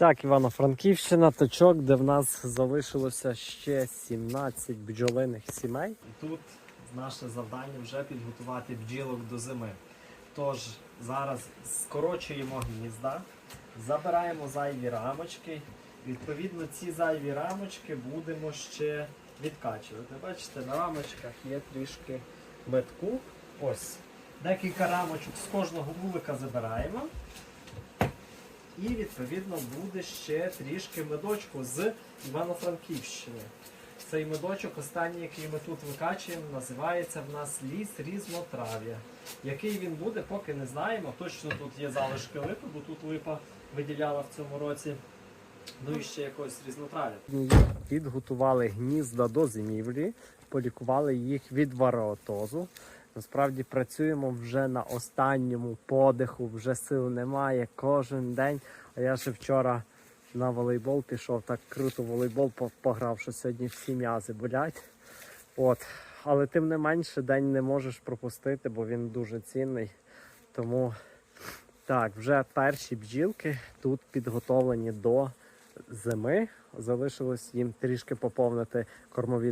Так, Івано-Франківщина, точок, де в нас залишилося ще 17 бджолиних сімей. І тут наше завдання вже підготувати бджілок до зими. Тож зараз скорочуємо гнізда, забираємо зайві рамочки. Відповідно, ці зайві рамочки будемо ще відкачувати. Бачите, на рамочках є трішки метку. Ось. Декілька рамочок з кожного вулика забираємо. І відповідно буде ще трішки медочку з Івано-Франківщини. Цей медочок, останній, який ми тут викачуємо, називається в нас ліс різнотрав'я. Який він буде, поки не знаємо. Точно тут є залишки липи, бо тут липа виділяла в цьому році. Ну і ще якогось різнотрав'я. Підготували гнізда до зимівлі, полікували їх від вареотозу. Насправді працюємо вже на останньому подиху, вже сил немає кожен день. А я ще вчора на волейбол пішов, так круто волейбол пограв, що сьогодні всі м'язи болять. От. Але тим не менше день не можеш пропустити, бо він дуже цінний. Тому так, вже перші бджілки тут підготовлені до зими. Залишилось їм трішки поповнити кормові